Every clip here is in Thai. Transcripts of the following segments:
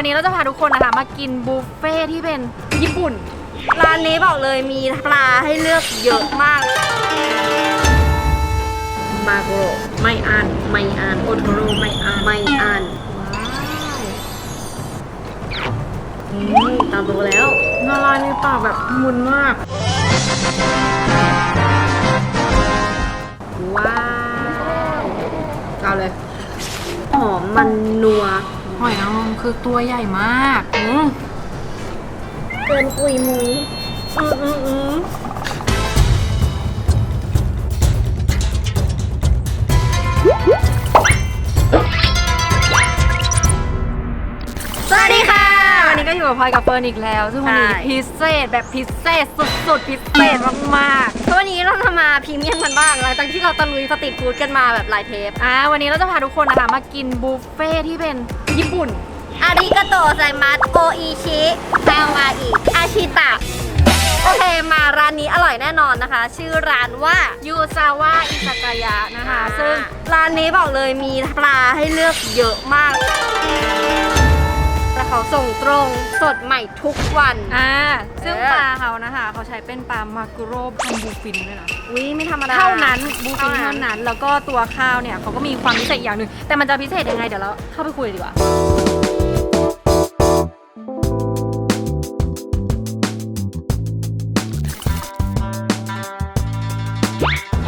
วันนี้เราจะพาทุกคนนะคะมากินบุฟเฟ่ที่เป็นญี่ปุ่น ร้านนี้บอกเลยมีปลาให้เลือกเยอะมากมาโกรไม่อ่านไม่อ่านโอโทโรไม่อ่านไม่อ่านอืมตามตัวแล้วละลายในปากแบบมุนมาก ว้าว เอาเลยหอมมันนัว หอยนางรมคือตัวใหญ่มากอืมเกินปุยมุ้ยอืมอืมอืมสวัสดีค่ะ วันนี้ก็อยู่กับพลอยกับเฟิร์นอีกแล้ว ซึ่งวันนี้ใช่ พิเศษแบบพิเศษสุดๆ พิเศษมากๆ วันนี้เราจะมาพรีเมียมกันบ้างหลังจากที่เราตะลุยสตรีทฟู้ดกันมาแบบหลายเทป อ่าวันนี้เราจะพาทุกคนนะคะมากินบุฟเฟ่ที่เป็น ญี่ปุ่น อาริกาโตไซมัสโออิชิซาวาอิอาชิตะ โอเคมาร้านนี้อร่อยแน่นอนนะคะ ชื่อร้านว่ายูซาวะอิซากายะนะคะ ซึ่ซึ่งงร้านนี้บอกเลยมีปลาให้เลือกเยอะมากแล้ว เขาส่งตรงสดใหม่ทุกวัน อ่า ซึ่งเออปลาเขานะคะ เขาใช้เป็นปลามากุโรพันบูฟินด้วยนะ อุ้ยไม่ธรรมดา เท่านั้นบูฟินเท่านั้นเท่านั้น แล้วก็ตัวข้าวเนี่ยเขาก็มีความพิเศษอย่างหนึ่งแต่มันจะพิเศษยังไงเดี๋ยวเราเข้าไปคุยดีกว่า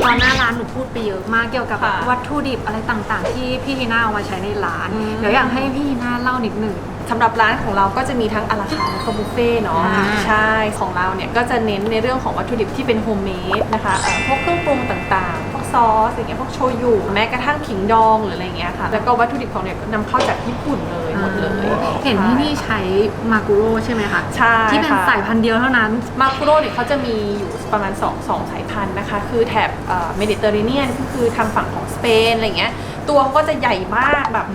ตอนหน้าร้านหนูพูดไปเยอะมากเกี่ยวกับค่ะวัตถุดิบอะไรต่างๆ ที่พี่ฮีน่าเอามาใช้ในร้าน อืม เดี๋ยวอยากให้พี่ฮีน่าเล่านิดหนึ่ง สำหรับร้านของเราก็จะมีทั้งอาราคาร์ทแล้วก็บุฟเฟ่ต์เนาะอ่า ใช่ของเราเนี่ยก็จะเน้นในเรื่องของวัตถุดิบที่เป็นโฮมเมดนะคะเอ่อพวกเครื่องปรุงต่างๆพวก ซอสอย่างเงี้ยพวกโชยุแม้กระทั่งขิงดองหรืออะไรเงี้ยค่ะ แล้วก็วัตถุดิบของเนี่ยก็นำเข้าจากญี่ปุ่นเลยหมดเลย เห็นที่นี่ใช้มากุโรใช่ไหมคะใช่ที่เป็นค่ะสายพันธุ์เดียวเท่านั้น มาคุโร่เนี่ยเขาจะมีอยู่ประมาณ2งสายพันธุ์นะคะ คือแถบเมดิเตอร์เรเนียนก็คือทางฝั่งของสเปนอะไรเงี้ยตัวเขาก็จะใหญ่มากแบบ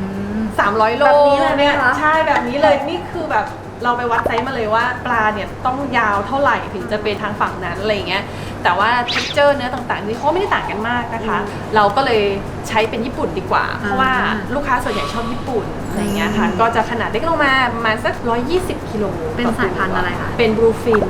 300 โลแบบนี้เลยไหมคะใช่แบบนี้เลยนี่คือแบบเราไปวัดไซส์มาเลยว่าปลาเนี่ยต้องยาวเท่าไหร่ถึงจะเป็นทางฝั่งนั้นอะไรเงี้ย แต่ว่า t e x t อร์เนื้อต่างๆนี่เขาไม่ได้ต่างกันมากนะคะ เราก็เลยใช้เป็นญี่ปุ่นดีกว่า เพราะว่าลูกค้าส่วนใหญ่ชอบญี่ปุ่นอะไรเงี้ยค่ะอืมก็จะขนาดเล็กลงมาประมาณสัก 120กิโลเป็นต่อตัวสายพันธุ์อะไรคะเป็นบลูฟิน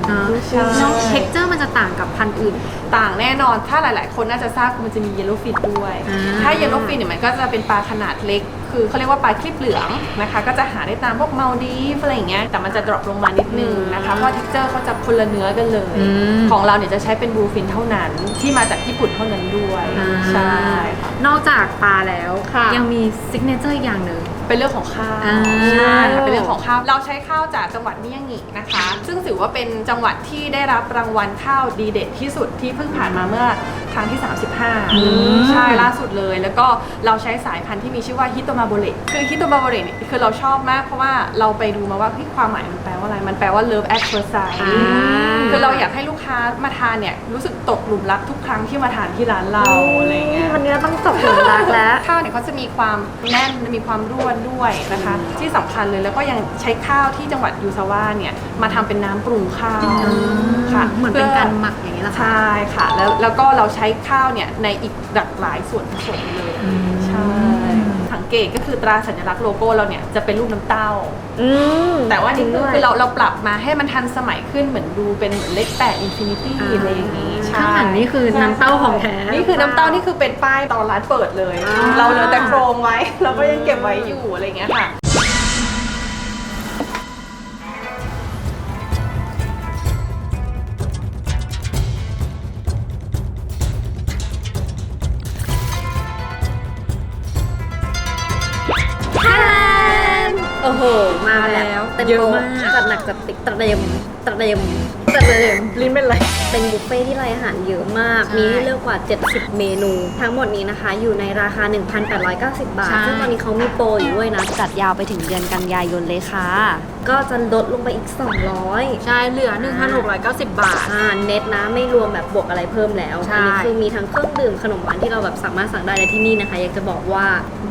ใช่แล้วเท็กเจอร์มันจะต่างกับพันธุ์อื่น ต่างแน่นอนถ้าหลาย ๆ คนน่าจะทราบคือมันจะมีเยลโลฟินด้วยอ่าถ้าเยลโลฟินเนี่ยมันก็จะเป็นปลาขนาดเล็ก คือเขาเรียกว่าปลาคลิปเหลืองนะคะ ก็จะหาได้ตามพวกมาลดีฟอะไรอย่างเงี้ยแต่มันจะดรอปลงมานิดนึงนะคะเพราะเท็กเจอร์เขาจะคนละเนื้อกันเลย อืม ของเราเนี่ยจะใช้เป็นบลูฟินเท่านั้น ที่มาจากญี่ปุ่นเท่านั้นด้วยใช่ค่ะ นอกจากปลาแล้ว ค่ะ ยังมีซิกเนเจอร์อีกอย่างหนึ่ง เป็นเรื่องของข้าวอ่าใช่ค่ะเป็นเรื่องของข้าว เราใช้ข้าวจากจังหวัดมิยางินะคะ ซึ่งถือว่าเป็นจังหวัดที่ได้รับรางวัลข้าวดีเด่นที่สุดที่เพิ่งผ่านมาเมื่อครั้งที่35 ใช่ล่าสุดเลย แล้วก็เราใช้สายพันธุ์ที่มีชื่อว่าฮิโตมาโบเรคือฮิโตมาโบเรเนี่ยคือเราชอบมากเพราะว่าเราไปดูมาว่าพี่ความหมายมันแปลว่าอะไร มันแปลว่า love at first sight อ่า คือเราอยากให้ลูกค้ามาทานเนี่ยรู้สึกตกหลุมรักทุกครั้งที่มาทานที่ร้านเราอะไรอย่างเงี้ย วันนี้ต้องตกหลุมรักแล้ว ข้าวเนี่ยเขาจะมีความแน่นมีความร่วนด้วยนะคะ ที่สำคัญเลยแล้วก็ยังใช้ข้าวที่จังหวัดยูซาวาเนี่ยมาทำเป็นน้ำปรุงข้าวค่ะเหมือนเป็นการหมักอย่างนี้แหละค่ะ ใช่ค่ะ แล้วแล้วก็เราใช้ข้าวเนี่ยในอีกหลากหลายส่วนผสมเลยอืมใช่สัง เกตก็คือตราสัญลักษณ์โลโก้เราเนี่ยจะเป็นรูปน้ำเต้า อืมแต่ว่านี่จริงคือด้วยคือเราเราปรับมาให้มันทันสมัยขึ้นเหมือนดูเป็นเหมือนเลขแปดอินฟินิตี้อ่า อะไรอย่างนี้ใช่ข้างหลังนี่คือน้ำเต้าของแท้ นี่คือน้ำเต้านี่คือเป็นป้ายตอนร้านเปิดเลย อ่า เราเหลือแต่โครงไว้ เราก็ยังเก็บไว้อยู่อะไรอย่างเงี้ยค่ะ แล้วเยอะมาก จัดหนักจัดติกตระเดมตระเดมแต่เลยลิ้นเป็นไร เป็นบุฟเฟ่ที่รายอาหารเยอะมาก ใช่มีให้เลือกกว่า 70 เมนู ทั้งหมดนี้นะคะ อยู่ในราคา 1,890 บาท ใช่ ซึ่งตอนนี้เขามีโปรอยู่ด้วยนะ จัดยาวไปถึงเดือนกันยายนเลยค่ะ ก็จะลดลงไปอีก 200 ใช่ เหลือ 1,690 บาท อ่าเน็ตนะไม่รวมแบบบวกอะไรเพิ่มแล้วใช่ อันี้คือมีทั้งเครื่องดื่มขนมหวานที่เราแบบสามารถสั่งได้ในที่นี่นะคะ อยากจะบอกว่า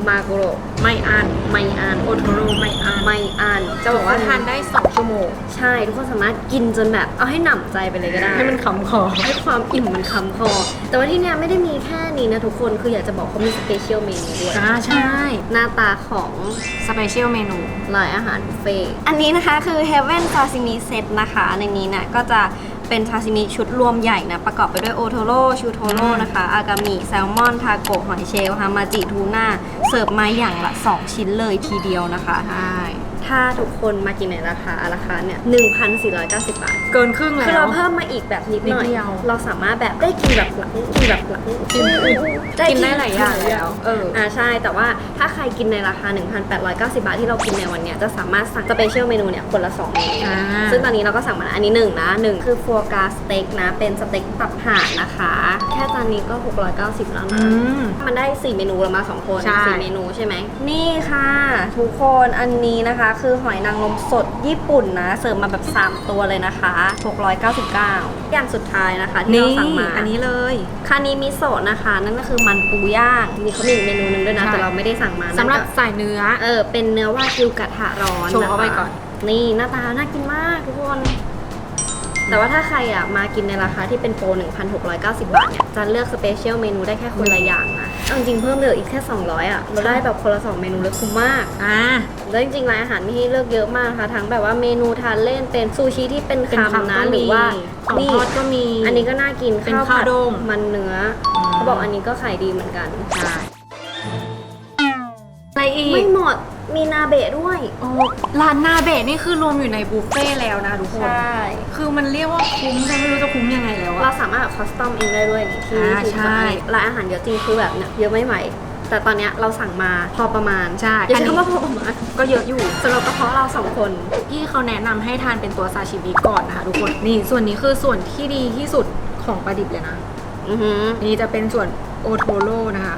มาโกโรไม่อันไม่อ่านโอโทโร่ไม่อันไม่อ่านจะบอกว่าทานได้ 2 ชั่วโมง ใช่ทุกคนสามารถกินจนแบบเอาให้หนำใจไปเลยก็ได้ ให้มันขำคอ ให้ความอิ่มมันคำคอ แต่ว่าที่เนี้ยไม่ได้มีแค่นี้นะทุกคน คืออยากจะบอกเขามีสเปเชียลเมนูด้วย อ่าใช่ หน้าตาของสเปเชียลเมนูรายอาหารบุฟเฟ่ต์อันนี้นะคะคือ Heaven Sashimi Set นะคะในนี้เนี่ยก็จะเป็นซาซิมิชุดรวมใหญ่นะ ประกอบไปด้วยโอโทโร่ชูโทโร่นะคะ อากามิ แซลมอน ทาโกะหอยเชลล์ฮามาจิทูน่า เสิร์ฟมาอย่างละ 2 ชิ้นเลยทีเดียวนะคะใช่ ถ้าทุกคนมากินในราคาราคาเนี่ย1,490 บาท เกินครึ่งแล้คือวเราเพิ่มมาอีกแบบนิดหน่อย นิดเดียว เราสามารถแบบได้กินแบบหลังกินแบบหลังกินกินได้หลายอย่างแล้ว เออ อ่าใช่ แต่ว่าถ้าใครกินในราคา 1,890 บาทที่เรากินในวันเนี้ยจะสามารถสั่งสเปเชียลเมนูเนี่ยคนละ2เมนูอ่า ซึ่งตอนนี้เราก็สั่งมาแล้วอันนี้1นะ1คือฟัวกราสเต็กนะ เป็นสเต็กตับห่านนะคะ แค่จานนี้ก็ 690 แล้วอืนะ ม มันได้ 4 เมนูเรามา 2 คนใช่ 4เมนูใช่ไหม นี่ค่ะ ทุกคนอันนี้นะคะคือหอยนางรมสดญี่ปุ่นนะ เสิร์ฟมาแบบ 3 ตัวเลยนะคะ 699 อย่างสุดท้ายนะคะที่เราสั่งมาอันนี้เลยคานิมิโซะนะคะ นั่นก็คือมันปูย่างมีเขามีอีกเมนูหนึงด้วยนะ ใช่ แต่เราไม่ได้สั่งมาสำหรับนั่นก็สายเนื้อ เออเป็นเนื้อวากิวกระทะร้อนโชว์เอาไว้ะคะก่อนนี่หน้าตาน่ากินมากทุกคน แต่ว่าถ้าใครอะมากินในราคาที่เป็นโปร 1,690 บาทเนี่ยจะเลือกสเปเชียลเมนูได้แค่คนละอย่างนะ เอาจริงๆเพิ่มเหลืออีกแค่ 200อะเราได้แบบคนละ 2 เมนูเลยคุ้มมาก อ่า แล้วจริงๆร้านอาหารมีให้เลือกเยอะมากนะคะทั้งแบบว่าเมนูทานเล่นเป็นซูชิที่เป็นเป็นคำคำนะก็หรือมีว่าของทอดก็มี อันนี้ก็น่ากินเป็นข้าวข้าวผัดด้งมันเนื้ออมเขาบอกอันนี้ก็ขายดีเหมือนกัน ใช่อะไรอีไม่กหมด มีนาเบะด้วย โอ้ร้านนาเบะนี่คือรวมอยู่ในบุฟเฟ่ต์แล้วนะทุกคนคือมันเรียกว่าคุ้มฉันไม่รู้จะคุ้มยังไงแล้วเราอะ สามารถคอสตอมเองได้ด้วยนี่ที่อ่าที่ใช่ร้านอาหารเยอะจริงคือแบบเนี่ยเยอะไม่ไหว แต่ตอนเนี้ยเราสั่งมาพอประมาณใช่อย่าอันใช้นี้คำว่าพอประมาณก็เยอะอยู่ สำหรับกระเพาะเราสองคนพี่เขาแนะนำให้ทานเป็นตัวซาชิมิก่อนนะคะทุกคน นี่ส่วนนี้คือส่วนที่ดีที่สุดของปลาดิบเลยนะ อือหือ นี่จะเป็นส่วนโอโทโร่นะคะ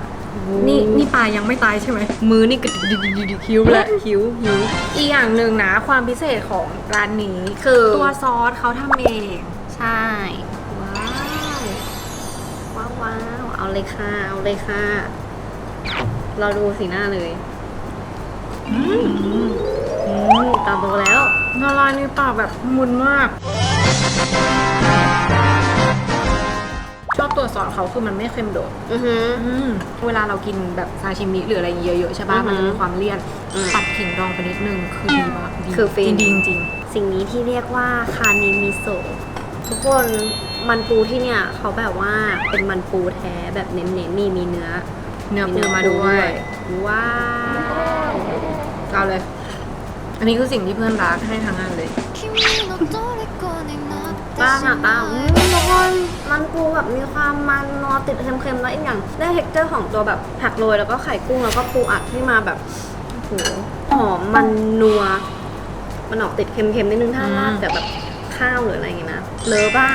นี่นี่ปลายังไม่ตายใช่ไหม มือนี่กระดิกดิกดิกดิกหิวแล้วหิวหิวอีกอย่างหนึ่งนะความพิเศษของร้านนี้คือตัวซอสเขาทำเองใช่ ว้าวว้าวว้าวเอาเลยค่ะเอาเลยค่ะ เราดูสีหน้าเลยอืมอืมตามตัวแล้วละลายในปากแบบมุนมากช อบตัวซอสเขาคือมันไม่เค็มโดด อือหือ อืมเวลาเรากินแบบซาชิมิหรืออะไรเยอะๆใช่ป่ะ อือหื มัน อ จะมีความเลี่ยน อืม ปัดขิงดองไปนิดนึง คือดีมากดี คือฟิน ดีจริง สิ่งนี้ที่เรียกว่าคานิมิโซะทุกคนมันปูที่เนี่ยเขาแบบว่าเป็นมันปูแท้แบบเน้นๆนี่มีเนื้อ ๆเนื้อปูมาด้วย ว้าว เอาเลย อันนี้คือสิ่งที่เพื่อนรักให้ทั้งงานเลย 君の虜になって ตา し หนาตา ま อื え มทุกคน มันปูแบบมีความมันนอติดเค็มๆแล้วอีกอย่างได้เท็กเจอร์ของตัวแบบผักโรยแล้วก็ไข่กุ้งแล้วก็ปูอัดที่มาแบบโอ้โหหอมมันนัว มันออกติดเค็มๆนิดนึงถ้าอืมราดแต่แบบข้าวหรืออะไรอย่างเงี้ยนะเลอบ้า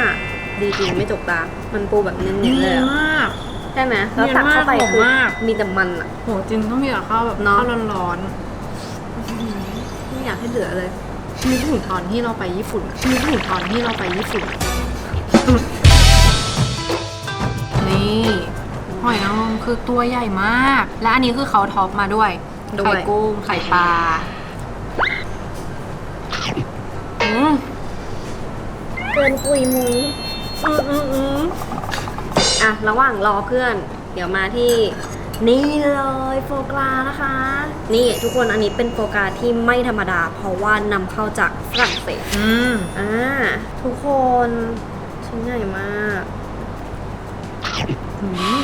ดีจริงไม่จกตา มันปูแบบเน้นๆเลยอะมาก ใช่ไหมแล้วตักเข้าไปเนียนมากคือหอมมาก มีแต่มันอะโหจริงต้องมีกับข้าวแบบเนอะ ข้าวร้อนไม่อยากให้เหลือเลย ๆนึกถึงตอนที่เราไปญี่ปุ่นอะนึกถึงตอนที่เราไปญี่ปุ่นอะ นี่หอยนางรมคือตัวใหญ่มาก และอันนี้คือเขาท็อปมาด้วย ด้วย ไข่กุ้ง ไข่ปลาอืมเกินปุยมุ้ยอืมอืมอืมอะ ระหว่างรอเพื่อน เดี๋ยวมาที่ นี่เลยโฟกรานะคะ นี่ทุกคนอันนี้เป็นโฟกราที่ไม่ธรรมดา เพราะว่านำเข้าจากฝรั่งเศส อืม อ่า ทุกคนชิ้นใหญ่มาก อืม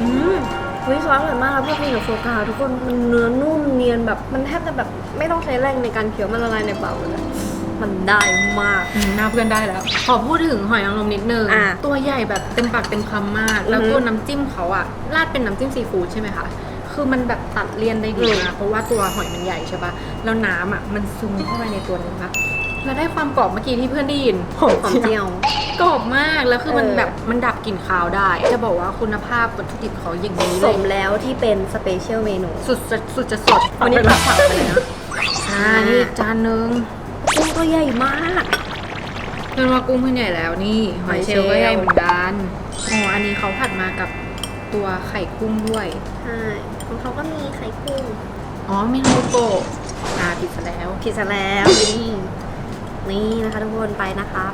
อืมวิซอสอร่อยมากแล้วพอกินกับโฟกราทุกคนมันเนื้อนุ่มเนียนแบบมันแทบจะแบบไม่ต้องใช้แรงในการเคี้ยวมันละลายในปากเลยมันได้มาก อืมหน้าเพื่อนได้แล้ว ขอพูดถึงหอยนางรมนิดนึง อะตัวใหญ่แบบเต็มปากเต็มคำมาก แล้วอือฮึตัวน้ำจิ้มเขาอะราดเป็นน้ำจิ้มซีฟู้ดใช่ไหมคะ คือมันแบบตัดเลี่ยนได้ดีอืม มากเพราะว่าตัวหอยมันใหญ่ใช่ปะแล้วน้ำอะมันซึมเข้าไปในตัวเนื้อแล้วได้ความกรอบเมื่อกี้ที่เพื่อนได้ยินหอมหอมเจียว กรอบมากแล้วคือมันเออแบบมันดับกลิ่นคาวได้ จะบอกว่าคุณภาพวัตถุดิบเขาอย่างนี้สเลยมแล้วที่เป็นสเปเชียลเมนู สุดจะสุดจะสดวันนี้ไปตัแล้กผักไปเลยนะใช่อ่านี่อีกจานนึงกุ้งตัวใหญ่มาก เพื่อนว่ากุ้งเพื่อนใหญ่แล้วนี่หอยเชลล์หอยเชลล์ก็ใหญ่เหมือนกันอ๋ออันนี้เขาผัดมากับตัวไข่กุ้งด้วย ใช่ ของเขาก็มีไข่กุ้ง อ๋อมิโนโกะอ่าผิดซะแล้ว ผิดซะแล้วนี่ นี่นะคะทุกคนไปนะครับ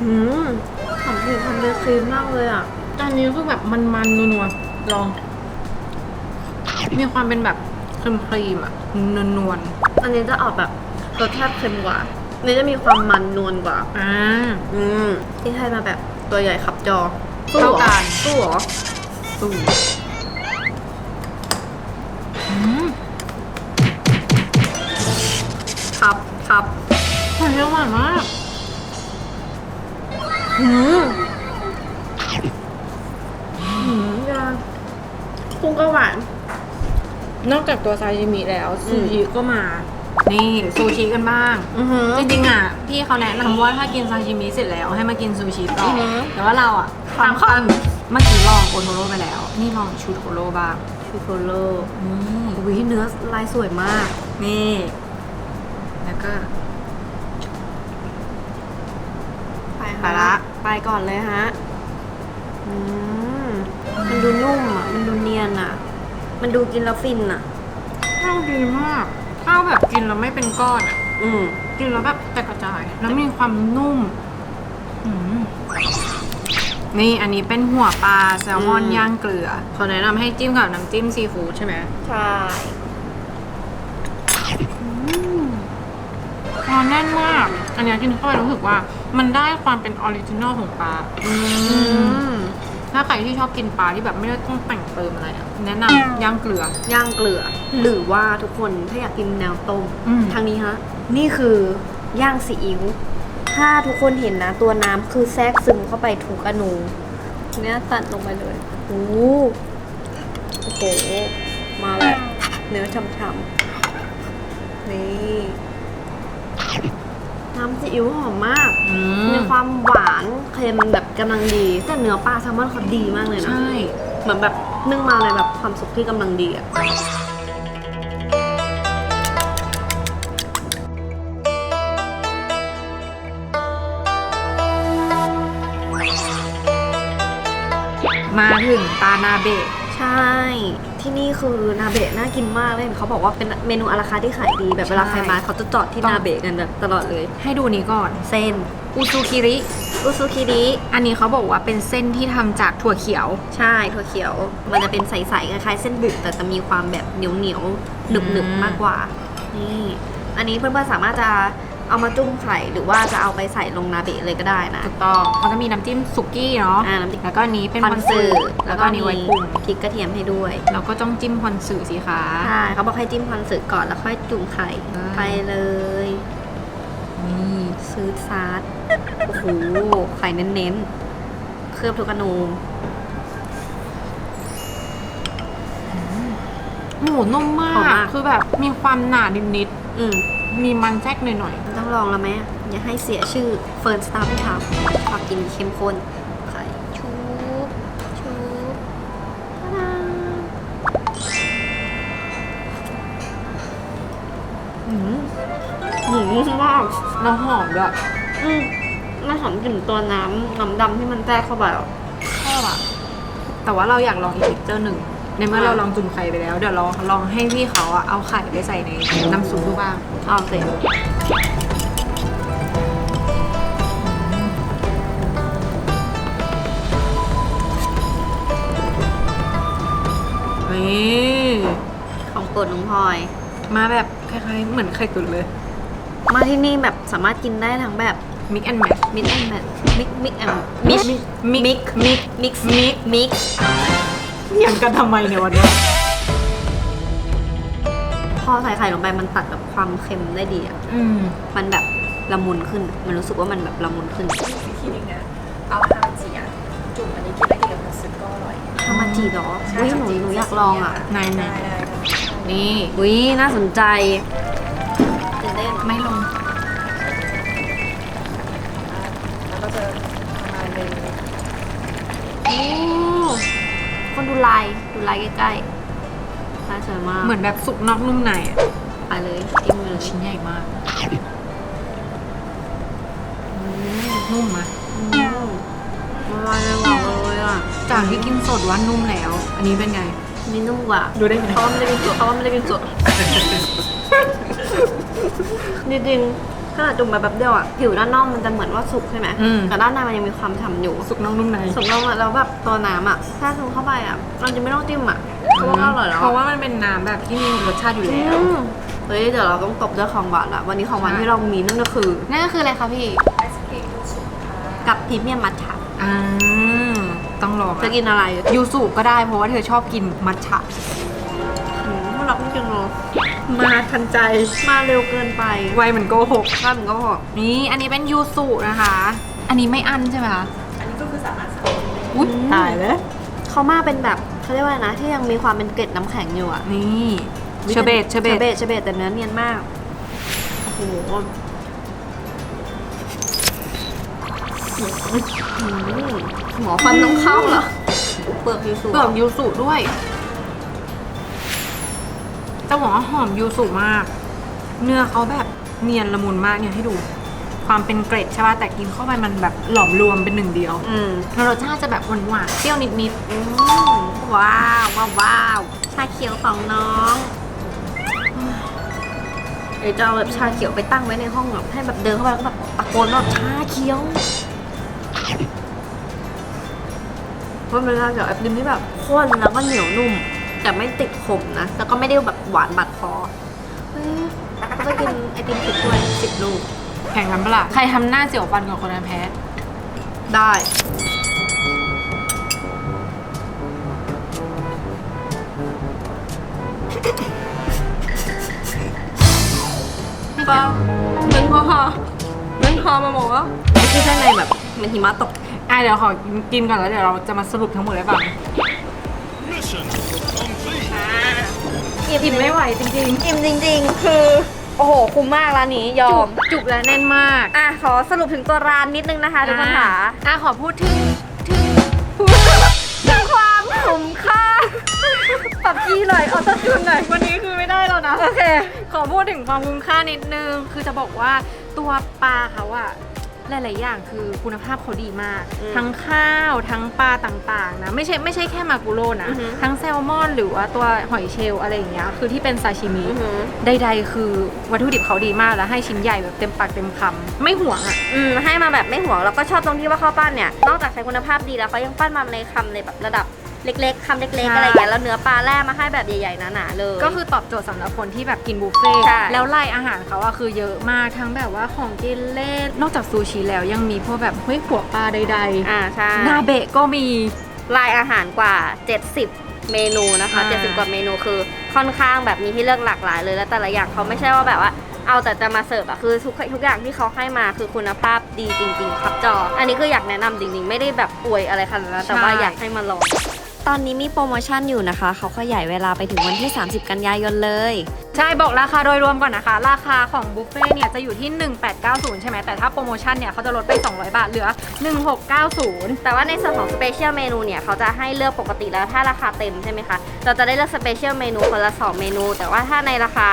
อืมหอมกลิ่นความเบครีมมากเลยอะจานนี้คือแบบมันๆนัวๆลอง มีความเป็นแบบครีมครีมๆอะนวลอันนี้จะออกแบบรสชาติเค็มกว่าอันนี้จะมีความมันนวลกว่าๆอ่าอืมที่ให้มาแบบตัวใหญ่ขับจอเท่ากันสู้เหรอสู กุ้งก็หวาน นอกจากตัวซาชิมิแล้วซูชิก็มา นี่ซูชิกันบ้าง อือหือ จริงๆอะ พี่เขาแนะนำว่าถ้ากินซาชิมิเสร็จแล้วให้มากินซูชิต่อออฮึ แต่ว่าเราอะความทำขั้นเมื่อกี้ลองโอโทโร่ไปแล้ว นี่ลองชูโทโร่บ้างชูโคโลนี่อุ้ยเนื้อลายสวยมาก นี่ แล้วก็ไปไปละ ไปก่อนเลยฮะ อืม มันดูนุ่มอะ มันดูเนียนอะ มันดูกินแล้วฟินอะ ข้าวดีมาก ข้าวแบบกินแล้วไม่เป็นก้อนอะอืม กินแล้วแบบแตกกระจาย แล้วมีความนุ่มอืมนี่อันนี้เป็นหัวปลาแซลมอนอืม ย่างเกลือเขาแนะนำให้จิ้มกับน้ำจิ้มซีฟู้ดใช่ไหมใช่ พอแน่นมาก อันเนี้ยกินเข้าไปรู้สึกว่า มันได้ความเป็นออริจินอลของปลา อืม ถ้าใครที่ชอบกินปลาที่แบบไม่ได้ต้องแต่งเติมอะไรอะแนะนำย่างเกลือ ย่างเกลือ หรือว่าทุกคนถ้าอยากกินแนวต้มอืม ทางนี้ฮะ นี่คือย่างซีอิ๊วถ้าทุกคนเห็นนะ ตัวน้ำคือแทรกซึมเข้าไปทุกอนูเนี่ยตัดลงไปเลยโอ้โหโอ้โห มาแบบเนื้อช่ำๆนี่ น้ำซีอิ๊วหอมมาก อืมีความหวานเค็มแบบกำลังดี แต่เนื้อปลาแซลมอนเขาดีมากเลยนะ ใช่ เหมือนแบบนึ่งมาในแบบความสุกที่กำลังดีอะมาถึงปลานาเบะใช่ ที่นี่คือนาเบะน่ากินมากเลยเขาบอกว่าเป็นเมนูอาราคาร์ทที่ขายดีแบบเวลาใครมาเขาจะจอดที่ต้องนาเบะกันแบบตลอดเลย ให้ดูนี้ก่อน เส้นอุซูคิริอุซุคิริอันนี้เขาบอกว่าเป็นเส้นที่ทำจากถั่วเขียว ใช่ถั่วเขียว มันจะเป็นใสๆคล้ายๆเส้นบุกแต่จะมีความแบบเหนียวๆหนึบอืมๆมากกว่า นี่ อันนี้เพื่อนๆสามารถจะ เอามาจุ่มไข่หรือว่าจะเอาไปใส่ลงนาเบะเลยก็ได้นะถูกต้องเขาจะมีน้ำจิ้มสุกี้เนาะอ่าน้ำจิ้มแล้วก็อันนี้เป็นคคออนนซึสึแล้แล้ววก็ก็อันมีนี้ไว้ปรุงพริกกระเทียมให้ด้วยเราก็ต้องจิ้มคอนสึสิคะใช่เขาบอกให้จิ้มคอนสึก่อนแล้วค่อยจุ่มไข่อ่าไปเลยนี่ซื้อซาร์โอ้โหไข่เน้นๆ เคลือบทุกอนูหมูนุ่มมาหอมมากกคือแบบมีความหนานิดอืมๆ มีมันแทรกหน่อยต้องลองแล้วไหมอย่าให้เสียชื่อเฟิร์นสตาร์ที่ทำชอบกินเข้มข้นไข่ชุบชุบตะดาอืมหมูนุ่มมากๆแล้วหอมด้วยอืมมันหอมกลิ่นตัวน้ำน้ำดำที่มันแทรกเข้าไปอะชอบอะแต่ว่าเราอยากลองอีกเทคเจอร์หนึ่ง ในเมื่อเราลองจุ่มไข่ไปแล้ว เดี๋ยวเราลองให้พี่เขาอะเอาไข่ไปใส่ในน้ำซุปดูบ้างเอาสินี่ของโปรดน้องพลอย มาแบบคล้ายๆเหมือนไข่ตุ๋นเลย มาที่นี่แบบสามารถกินได้ทั้งแบบมิกแอนแมทมิกแอนแมทมิกมิกแอนมิกมิกมิกมิกมิกมิก มิกอย่างกันทำไมเนี่ยวันนี้พอใส่ไข่ลงไปมันตัดแบบความเค็มได้ดีอะ อืม มันแบบละมุนขึ้น มันรู้สึกว่ามันแบบละมุนขึ้นทีนึงนะเอาฮามาจิอะจุ่มอันนี้กินแล้วกินกับคัตสึก็อร่อยฮามาจิเหรออุ้ยหนูหนูอยากลองอะนายได้นะได้นี่อุ้ยน่าสนใจตื่นเต้นไม่ลง แล้วก็จะประมาณนึงโอ้ คนดูลายดูลายใกล้ช่สวยมากเหมือนแบบสุกนอกนุ่มในอะไปเลยจิ้มเลยชิ้นใหญ่มากนุ่มไหมละลายในหม้อเลยอะจากที่กินสดว่านุ่มแล้ว อันนี้เป็นไงนี่นุ่มกว่าดูได้ไงเพราะว่าไม่ได้กินสดเพราะว่าไม่ได้กินสดจริงๆ ขนาดจุ่มไปแบบเดียวอะผิวด้านนอกมันจะเหมือนว่าสุกใช่ไหมอืม แต่ด้านในมันยังมีความฉ่ำอยู่ สุกนอกนุ่มในสุกลงอะแล้วแบบตัวน้ำอะถ้าซึมเข้าไปอะเราจะไม่ต้องจิ้มอะเพราะว่าก็อร่อยแล้วเพราะว่ามันเป็นน้ำแบบที่มีรสชาติอยู่แล้วอืมเฮ้ยเดี๋ยวเราต้องตบด้วยของหวานละวันนี้ของหวานใช่ ที่เรามีนั่นก็คือ นั่นก็คืออะไรคะพี่กับพรีเมียมมัทฉะอ่าต้องลองจะกินอะไร ยูสุก็ได้เพราะว่าเธอชอบกินมัทฉะ อืมไม่รักไม่กินเลย มาทันใจมาเร็วเกินไป ไวเหมือนโกหกถ้ามึงก็พอนี่อันนี้เป็นยูสุนะคะ อันนี้ไม่อันใช่ไหมคะอันนี้ก็คือสามารถสั่งอุ้ยตายแล้วเขามาเป็นแบบเขาเรียกว่าอะไรนะ ที่ยังมีความเป็นเกล็ดน้ำแข็งอยู่อะนี่เชอร์เบตเชอร์เบเชอตร์เบตเชอร์เบตแต่เนื้อเนียนมากโอ้โหอืมหมอฟันต้องเข้าเหรอเปลือกยูสุเปลือกยูสุด้วย จะบอกว่าหอมยูสุมาก เนื้อเขาแบบเนียนละมุนมากเนี่ยให้ดู ความเป็นเกรดใช่ป่ะแต่กินเข้าไปมันแบบหลอมรวมเป็นหนึ่งเดียวอืมแล้วรสชาติจะแบบหวานๆเปรี้ยวนิดอืมว้าวว้าวว้าวชาเขียวของน้องเดี๋ยวจะเอาแบบชาเขียวไปตั้งไว้ในห้องแบบให้แบบเดินเข้าไปแล้วก็แบบตะโกนว่าชาเขียวเพราะมันเป็นชาเขียวไอติมที่แบบข้นแล้วก็เหนียวนุ่ม แต่ไม่ติดขมนะ แล้วก็ไม่ได้แบบหวานบัดคอเฮ้ยก็ไปกินไอติมสิบถ้วยสิบลูกๆแข่งกันปะล่ะ ใครทำหน้าเสียวฟันกับคนนั้นแพ้ ได้ปะหนึ่งพอพอหนึ่งพอมาหมอไม่ใช่ข้างในแบบเหมันหิมะตก อะเดี๋ยวขอกินก่อนแล้วเดี๋ยวเราจะมาสรุปทั้งหมดให้ฟัง อิ่มไม่ไหวจริงอิ่มจริง ๆ คือ โอ้โห คุ้มมากร้านนี้ยๆอจุม กจุกและแน่นมากอะ ขอสรุปถึงตัวร้านนิดนึงนะคะทุกคนค่ะ อะขอพูดถึงถึงถึงความคุ้มค่าปรับกี้หน่อยเอาต้นทุนหน่อย วันนี้คือไม่ได้แล้วนะ โอเค ขอพูดถึงความคุ้มค่านิดนึง คือจะบอกว่าตัวปลาเขาอะ หลาย ๆ อย่างคือคุณภาพเขาดีมาก อืมทั้งข้าวทั้งปลาต่าง ๆ นะ ไม่ใช่ไม่ใช่แค่มากุโร่นะ อือฮึ ทั้งแซลมอน หรือว่าตัวหอยเชลล์อะไรอย่างเงี้ยคือที่เป็นซาชิมิ อือหือใด ๆ คือวัตถุดิบเขาดีมากแล้วให้ชิ้นใหญ่แบบเต็มปากเต็มคำไม่ห่วงอะ อืมให้มาแบบไม่ห่วงแล้วก็ชอบตรงที่ว่าข้าวปั้นเนี่ยนอกจากใช้คุณภาพดีแล้วเขายังปั้นมาในคำในแบบระดับ เล็กๆคำเล็กๆใช่อะไรอย่างเงี้ยแล้วเนื้อปลาแร่มาให้แบบใหญ่ๆหนาๆเลย ก็คือตอบโจทย์สำหรับคนที่แบบกินบุฟเฟ่ต์ใช่ แล้วไล่อาหารเขาอะคือเยอะมากทั้งแบบว่าของกินเล่นนอกจากซูชิแล้วยังมีพวกแบบเฮ้ยขัวปลาใดอ่าใช่ ๆนาเบะก็มี ลายอาหารกว่า 70 เมนูนะคะ อ่า70 กว่าเมนูคือค่อนข้างแบบมีให้เลือกหลากหลายเลย แล้วแต่ละอย่างเขาไม่ใช่ว่าแบบว่า เอาแต่จะมาเสิร์ฟอะคือทุกทุกอย่างที่เขาให้มาคือคุณภาพดีจริง ๆ ครับจอ อันนี้คืออยากแนะนำจริงๆ ไม่ได้แบบอวยอะไรขนาดนั้นแต่ว่าอยากให้มาลอง ตอนนี้มีโปรโมชั่นอยู่นะคะ เขาขยายเวลาไปถึงวันที่ 30 กันยายนเลย ใช่บอกราคาโดยรวมก่อนนะคะ ราคาของบุฟเฟ่ต์เนี่ยจะอยู่ที่ 1890 ใช่ไหมแต่ถ้าโปรโมชั่นเนี่ยเขาจะลดไป 200 บาทเหลือ 1690 แต่ว่าในส่วนของสเปเชียลเมนูเนี่ยเขาจะให้เลือกปกติแล้วถ้าราคาเต็มใช่ไหมคะ เราจะได้เลือกสเปเชียลเมนูคนละ 2 เมนู แต่ว่าถ้าในราคา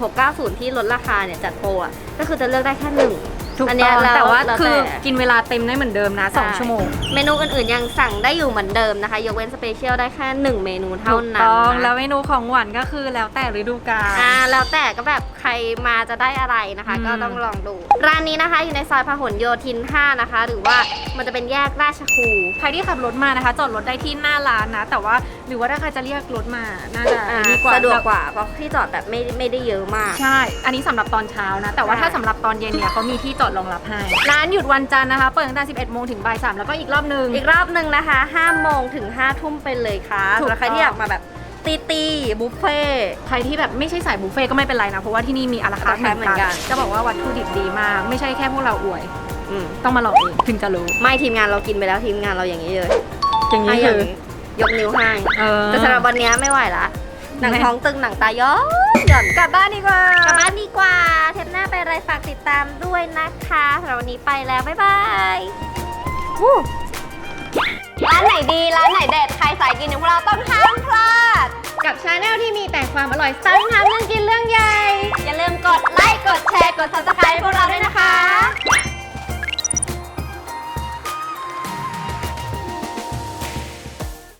1690 ที่ลดราคาเนี่ยจัดโปรอะก็คือจะเลือกได้แค่หนึ่ง ถูกอันเนี้ต้ยองแล้วแต่ว่าแล้วคือแต่กินเวลาเต็มได้เหมือนเดิมนะ 2 ชั่วโมงเมนูอื่นๆยังสั่งได้อยู่เหมือนเดิมนะคะ ยกเว้นสเปเชียลได้แค่1เมนูเท่าถูกนั้นต้องนะแล้วเมนูของหวานก็คือแล้วแต่ฤดูกาล อ่าแล้วแต่ก็แบบใครมาจะได้อะไรนะคะ อืม ก็ต้องลองดู ร้านนี้นะคะอยู่ในซอยพหลโยธิน 5 นะคะ หรือว่ามันจะเป็นแยกราชครูใครที่ขับรถมานะคะ จอดรถได้ที่หน้าร้านนะ แต่ว่าหรือว่าถ้าใครจะเรียกรถมาน่าจะอ่าดีกว่าสะดวกกว่าเพราะที่จอดแบบไม่ไม่ได้เยอะมาก ใช่ อันนี้สำหรับตอนเช้านะ แต่ว่าใช่ ถ้าสำหรับตอนเย็นเนี่ยเขามีที่จอดรองรับให้ ร้านหยุดวันจันทร์นะคะ เปิดตั้งแต่ 11 โมงถึงบ่าย3แล้วก็อีกรอบหนึง อีกรอบหนึ่งนะคะ5โมงถึง5ทุ่มไปเลยค่ะถูกสำหรับใครต้อง ที่อยากมาแบบตีตีบุฟเฟ่ต์ใครที่แบบไม่ใช่สายบุฟเฟ่ต์ก็ไม่เป็นไรนะ เพราะว่าที่นี่มีอาราคาร์ทอาราคาร์ทเหมือนกัน เหมือนกัน จะบอกว่าวัตถุดิบดีมาก ไม่ใช่แค่พวกเราอวยอืมต้องมาลองเองถึงจะรู้ ไม่ทีมงานเรากินไปแล้วทีมงานเราอย่างนี้เลยอย่างนี้ให้อคืย่างอนี้ยกนิ้วให้เออแต่สำหรับวันนี้ไม่ไหวละ หนังไม่ท้องตึงหนังตาย้อนหย่อนกลับบ้านดีกว่ากลับบ้านดีกว่า เทปหน้าไปอะไรฝากติดตามด้วยนะคะสำหรับวันนี้ไปแล้ว บ๊ายบายวู้ร้านไหนดี ร้านไหนเด็ด ใครสายกินอย่างพวกเราต้องห้ามพลาด กับชาแนลที่มีแต่ความอร่อยสร้างทำเรื่องกินเรื่องใหญ่ อย่าลืมกดไลค์ กดแชร์ กด subscribe พวกเราด้วยนะคะ